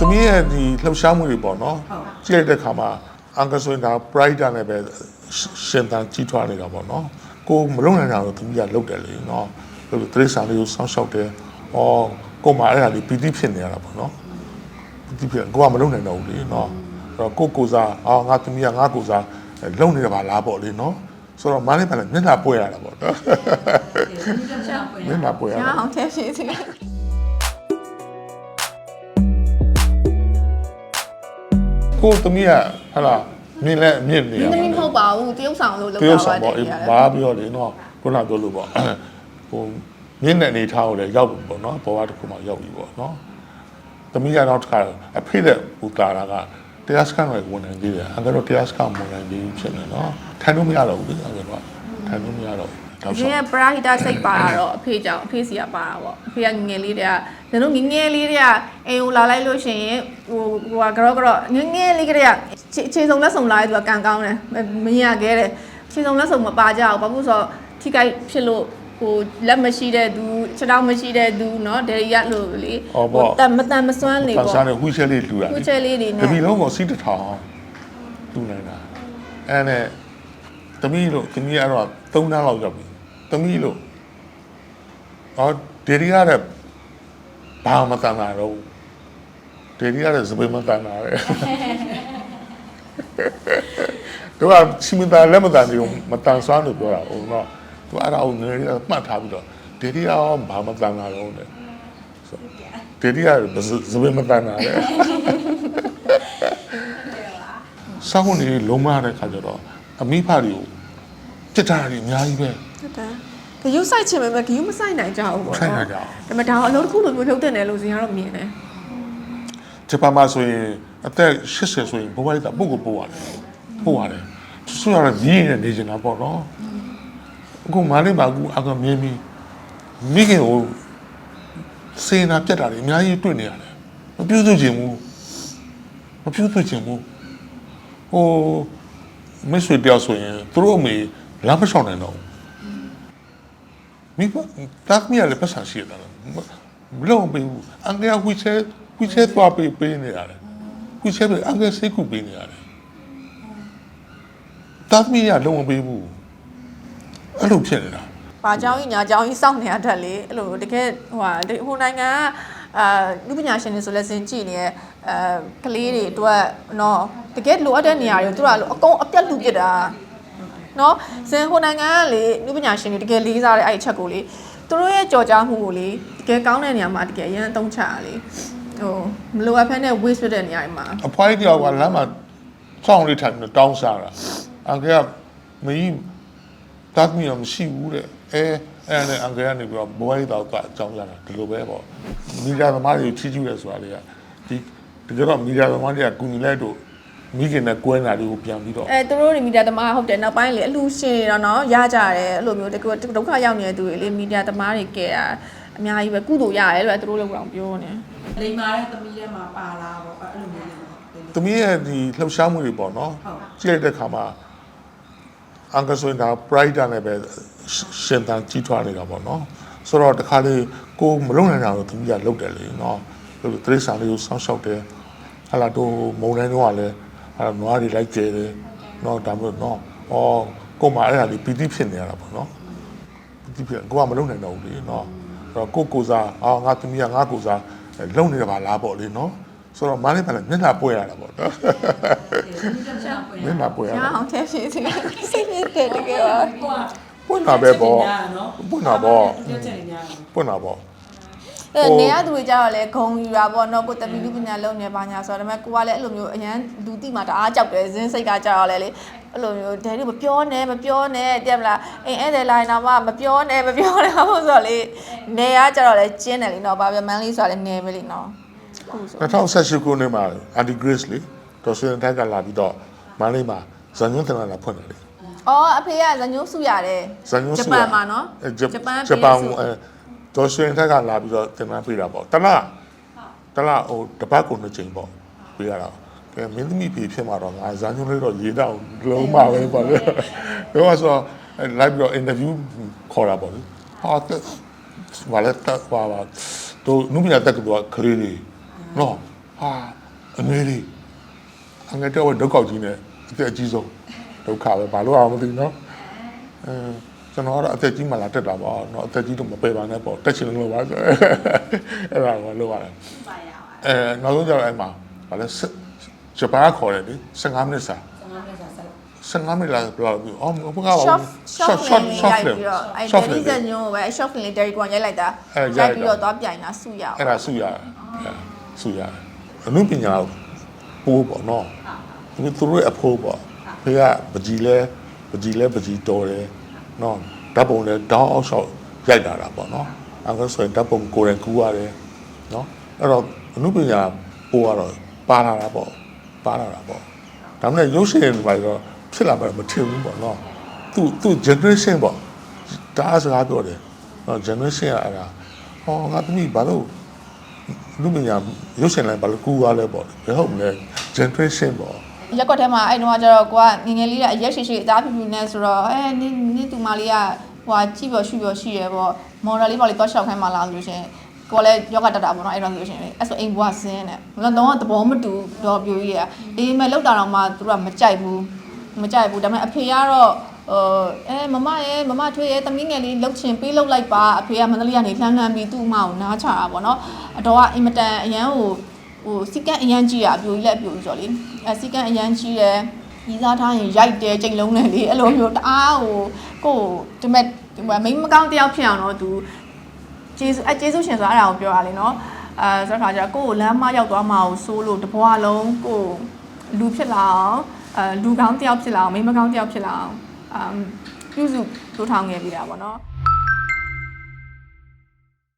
သမီးရဲ့ဒီလှုပ်ရှားမှုတွေပေါ့နော်ကြည့်လိုက်တဲ့ခါမှာအန်ကဆိုရင်ဒါ pride နဲ့ပဲရှင်သန်ကြီးထွားနေတာပေါ့နော်ကိုမလုံနိုင်တာတော့သမီးကလုပ်တယ်လေနော်လို့တရိษံလေးကိုစောင့်ရှောက်တယ်ဩကိုမအဲ့ဒါလေးပီတိဖြစ်နေရတာပေါ့နော်ပီတိဖြစ်ကိုကမလုံနိုင်တော့ဘူးလေနော်အဲ့တော့ကိုကိုစားအော်ငါသမီးကငါကိုစားလုံနေတာပါလားပေါ့လေနော်ဆိုတော့မလေးပါလေမျက်နှာပွက်ရတာပေါ့နော်မျက်နှာပွက်ရရတာအောင်ထည့်ဖြည့်စီ ကိုသမီးကဟလာမြင်လဲမြင်နေရသမီးမဟုတ်ပါဘူးတရုပ်ဆောင်လို့လောက်တရုတာတ်ဆောင်ပါပေါ့တအေးယ်ဘာပြောလေနော်ခုနပြောလို့ပေါ့ဟိုမြင့်တဲ့အနေထားကိုလည်းရောက်ပြီပေါ့နော်ဘဝတစ်ခုမှရောက်ပြီပေါ့နော်သမီးကတော့တစ်ခါအဖေတဲ့ပူတာကတရားစခန်းကိုဝင်နေသေးတယ်အကတော့တရားစခန်းဝင်နေသေးဖြစ်နေနော်ထိုင်လို့မရတော့ဘူးလေအဲ့တော့ထိုင်လို့မရတော့ဘူး တော့ ဒီ ဆို ကပရာဟိတစိတ်ပါတာတော့အဖေကြောင့်အဖေစီကပါတာပေါ့အဖေကငငယ်လေးတည်းကကျွန်တော်ငငယ်လေးတည်းကအိမ်ကိုလာလိုက်လို့ရှိရင်ဟိုဟိုကကြောကြောငငယ်လေးကတည်းကခြေစုံလက်စုံလာတဲ့သူကကန်ကောင်းတယ်မရခဲ့တယ်ခြေစုံလက်စုံမပါကြဘူးဘာလို့ဆိုတော့ထိခိုက်ဖြစ်လို့ဟိုလက်မရှိတဲ့သူခြေထောက်မရှိတဲ့သူเนาะဒယ်ရီကလို့လေတန်မတန်မစွမ်းလေ ပန် ပေါ့ စားနဲ့ဝှီချက်လေးလူတာ ဝှီချက်လေးတွေနဲ့ တပီလုံးကိုစီးတစ်ထောင်တူနိုင်တာအဲ့နဲ့သမီးလို့သမီးကတော့3တန်းလောက်ရောက်ပြီ သမီးလို့ဟောဒေရီရတဲ့ဘာမှမတန်တာတော့ဒေရီရတဲ့စပယ်မတန်တာလေတို့ကစီမတာလက်မတန်ဘူးမတန်ဆွမ်းလို့ပြောတာဟုတ်တော့သူအဲ့ဒါကိုငယ်ရမှတ်ထားပြီးတော့ဒေရီရရောဘာမှမတန်တာတော့တဲ့ဒေရီရစပယ်မတန်တာလေစောင်းနေလုံးမရတဲ့ခါကျတော့အမိဖတွေကိုပြစ်တာတွေအများကြီးပဲ ဟုတ်တယ်ဂယုဆိုင်ချင်ပေမဲ့ဂယုမဆိုင်နိုင်ကြဘူးပေါ့ဆိုင်နိုင်ကြအောင်ဒါပေမဲ့ဒါကအလုပ်တစ်ခုလိုမျိုးလုပ်တဲ့နယ်လို့ဇင်ကတော့မြင်တယ်ဂျပန်မှာဆိုရင်အသက်80ဆိုရင်ဘဝလိုက်တာပုတ်ကိုပို့ရတယ်ပို့ရတယ်ဆိုရတဲ့မြင်းနဲ့နေနေတာပေါ့နော်အခုမလေးပါကူအကမြင်းပြီးမိခင်ကိုစေနာပြတ်တာတွေအများကြီးတွေ့နေရတယ်မပြုစုချင်ဘူးမပြုစုချင်ဘူးဟိုမဆွေတယောက်ဆိုရင်သူတို့အမေလမ်းမလျှောက်နိုင်တော့ဘူး မိဘတာမီရလည်းပတ်စံရှိတယ်မလုံးပေးဘူးအငယ်ဝီချဲဝီချဲသွားပေးပေးနေရတယ်ဝီချဲပေးအငယ်စိတ်ကူပေးနေရတယ်တာမီရလုံးဝပေးဘူးအဲ့လိုဖြစ်နေတာ ။ဘာเจ้าကြီးညာเจ้าကြီးစောင့်နေရတတ်လေအဲ့လိုတကယ်ဟိုဟာဒီဟိုနိုင်ငံကအာလူပညာရှင်တွေဆိုလဲစင်ကြည့်နေရဲ့အဲကလေးတွေအတွက်နော်တကယ်လိုအပ်တဲ့နေရာတွေသူတို့ကလို့အကုန်အပြတ်လူပစ်တာ နော်စင်ဟိုနိုင်ငံကလေလူပညာရှင်တွေတကယ်လေးစားတဲ့အဲ့ဒီချက်ကိုလေသူတို့ရဲ့ကြော်ကြားမှုကိုလေတကယ်ကောင်းတဲ့နေရာမှာတကယ်အရင်အသုံးချရလေဟိုမလိုအပ်ဖက်နဲ့ waste ဖြစ်တဲ့နေရာတွေမှာအဖွားကြီးတယောက်ကလမ်းမှာစောင်းလေးထိုင်ပြီးတောင်းစားတာအငယ်ကမကြီးတာမီရမရှိဘူးတဲ့အဲအဲ့နဲ့အငယ်ကနေပြီးတော့ဘဝရေးတော့ကအကြောင်းရတာဒီလိုပဲပေါ့မိသားသမားတွေချီးကျူးတယ်ဆိုတာတွေကဒီတကယ်တော့မိသားသမားတွေကကူညီလိုက်တော့ မိခင်နဲ့ကွဲနေတာတွေကိုပြန်ပြီးတော့အဲသူတို့တွေမီဒီယာသမားဟုတ်တယ်နောက်ပိုင်းလေအလူရှင်တွေတော့နော်ရကြတယ်အဲ့လိုမျိုးတကယ်ဒုက္ခရောက်နေတဲ့သူတွေလေမီဒီယာသမားတွေကဲတာအများကြီးပဲကုသိုလ်ရတယ်လို့သူတို့လည်းကတော့ပြောနေလိမ္မာတဲ့သမီးထဲမှာပါလာပေါ့အဲ့လိုမျိုးလေးပေါ့သမီးရဲ့ဒီလှုပ်ရှားမှုတွေပေါ့နော်ဟုတ်ကြည့်လိုက်တဲ့ခါမှာအန်ကဆိုရင်ဒါ pride နဲ့ပဲရှင်သန်ကြီးထွားနေတာပေါ့နော်ဆိုတော့တခါလေကိုမလုံနိုင်တာတော့သမီးကလုပ်တယ်လေနော်လို့တရိษံလေးကိုစောင့်ရှောက်တယ်ဟာလာတော့မုံတိုင်းတော့ကလည်း ဟာနွားတွေလိုက်ကျဲတယ်နော်ဒါမျိုးနော်ဩကိုမအဲ့ဒါလေးပီတိဖြစ်နေရတာပေါ့နော်ပီတိဖြစ်ကိုကမလုံနိုင်တော့ဘူးလေနော်အဲ့တော့ကိုကိုစားအာငါသမီးကငါကိုစားလုံနေတယ်ပါလားပေါ့လေနော်ဆိုတော့မလေးပါလေမျက်နှာပွက်ရတာပေါ့နော်မျက်နှာပွက်ရရတာအောင်ထည့်ဖြည့်စီစိတ်ဖြစ်တယ်တကယ်ပါကိုကပွင့်တာပဲပေါ့နော်ပွင့်တာပေါ့ပြောချင်နေများပွင့်တာပေါ့ အဲနေရသူတွေကြတော့လေဂုံယူတာပေါ့နော်ကိုတပီလူပညာလုံးနေပါညာဆိုတော့ဒါပေမဲ့ကိုကလည်းအဲ့လိုမျိုးအရန်လူတိမှတအားကြောက်တယ်ဇင်းစိတ်ကကြတော့လေလေအဲ့လိုမျိုးဒဲတို့မပြောနဲ့မပြောနဲ့တဲ့မလားအိမ်အဲ့တဲ့လိုင်းတော့မှမပြောနဲ့မပြောနဲ့ဟုတ်ဆိုတော့လေနေရကြတော့လေကျင်းတယ်လीနော်ဘာပြမန်းလေးဆိုတော့လေနေပဲလीနော်ဟုတ်ဆို2018ခုနှစ်မှာ Anti Grace လေတော်စင်တိုက်ကလာပြီးတော့မန္တလေးမှာဇန်ညွန်းတနာလာဖွင့်တယ်လေအော်အဖေကဇညိုးစုရတယ်ဇန်ညွန်းဂျစုပန်မှာနော်အဲဂျဂျပန်ဂျပန် ကျော်ရှင်ထက်ကလာပြီးတော့သင်တန်းပေးတာပေါ့တလားတလားဟိုတပတ်ကုန်တစ်ချိန်ပေါ့ပေးရတာကဲမင်းသမီးဖေဖြစ်မှာတော့ငါဇာညွှန်းလေးတော့ရေးတော့လုံးမပဲပေါ့လေတော့ဆိုလိုက်ပြီးတော့ interview ခေါ်တာပေါ့လေဟာတက်ဘာလဲတက်ပါပါတို့နုမရတက်ကတော့ခရီးလေးနော်ဟာအမေလေးအငါတော့ဒုက္ခကြီးနဲ့အသက်အကြီးဆုံးဒုက္ခပဲဘာလို့အောင်မသိနော်အဲ ကျွန်တော်ကတော့အသက်ကြီးမှလာတက်တာပေါ့เนาะအသက်ကြီးတော့မပယ်ပါနဲ့ပေါ့တက်ချင်လို့ပါဆိုအဲ့ဒါကိုလောက်ရတယ် ပါရပါ အဲနောက်ဆုံးကျတော့အဲ့မှာဘာလဲစဂျပန်ကခေါ်တယ်လေ15မိနစ်စာ 15မိနစ်ဆက်ဆက် 15မိနစ်လာဘယ်လိုလဲအော်ဘုရားက short short short short short ရိုက်ပြီးတော့အဲ short Danny Zan ညို့ပဲ short film လေး Derry ကွန်ရိုက်လိုက်တာ အဲရိုက် ရိုက်ပြီးတော့သွားပြိုင်တာစုရအောင် အဲ့ဒါစုရတယ်အဲစုရတယ်အနုပညာပိုးပေါ့နော်ဒီသူတို့ရဲ့အဖိုးပေါ့ဖေကပကြီးလဲပကြီးလဲပကြီးတော်တယ် နော်ဓာတ်ပုံလဲတောင်းအောက်လျှောက်ရိုက်တာတာပေါ့နော်အခုဆိုရင်ဓာတ်ပုံကိုယ်တိုင်ကူရတယ်နော်အဲ့တော့အနုပညာပိုးကတော့ပါလာတာပေါ့ပါလာတာပေါ့ဒါမှမဟုတ်ရုပ်ရှင်တွေပါတော့ဖြစ်လာမှာမထင်ဘူးပေါ့နော်သူသူ generation ပေါ့ဒါအစကားပြောတယ်နော် generation ကအဲ့ဒါဟောငါသမီးဘာလို့လူမညာရုပ်ရှင်လိုက်ဘာလို့ကူရလဲပေါ့ဘယ်ဟုတ်မလဲ generation ပေါ့ ရက်ကွက်ထဲမှာအဲ့တော့ကျတော့ကိုကငငယ်လေးကအရက်ရှိရှိအသားဖြူဖြူနဲ့ဆိုတော့အဲနင်းနင်းသူမလေးကဟိုကြည့်ပြောရှုပြောရှိရပေါ့မော်ဒယ်လေးပေါ့လေးတော့ရှောက်ခိုင်းမှလာလို့ရှင်ကိုလည်းယောဂတက်တာပေါ့နော်အဲ့တော့ဆိုရှင်လေအဲ့ဆိုအိမ်ဘွားဆင်းတယ်တော့သဘောမတူတော့ပြိုကြီးရအေးမဲ့လောက်တာတော့မှသူတို့ကမကြိုက်ဘူးမကြိုက်ဘူးဒါပေမဲ့အဖေကတော့ဟိုအဲမမရဲ့မမထွေးရဲ့သမီးငယ်လေးလှုပ်ချင်ပေးလှုပ်လိုက်ပါအဖေကမန္တလေးကနေလှမ်းလှမ်းပြီးသူ့အမကိုနားချတာပေါ့နော်အတော်ကအင်မတန်အရန်ဟို ဟိုစီကန်အရန်ကြီးอ่ะအပြိုကြီးလက်အပြိုကြီးဆိုတော့လေအဲစီကန်အရန်ကြီးတယ်ကြီးစားထားရင်ရိုက်တယ်ချိန်လုံးနဲ့လေအဲ့လိုမျိုးတအားဟိုကိုဒီမဲ့ဒီမဲ့မိန်းမကောင်းတယောက်ဖြစ်အောင်တော့သူကျေးဇူးအဲကျေးဇူးရှင်ဆိုတာအဲ့ဒါကိုပြောရလေနော်အဲဆိုတော့ခါကျတော့ကိုကိုလမ်းမရောက်သွားမှာကိုစိုးလို့တဘွားလုံးကိုလူဖြစ်လာအောင်အဲလူကောင်းတယောက်ဖြစ်လာအောင်မိန်းမကောင်းတယောက်ဖြစ်လာအောင်အမ်ပြုစုထူထောင်ခဲ့ပြီးတာပေါ့နော်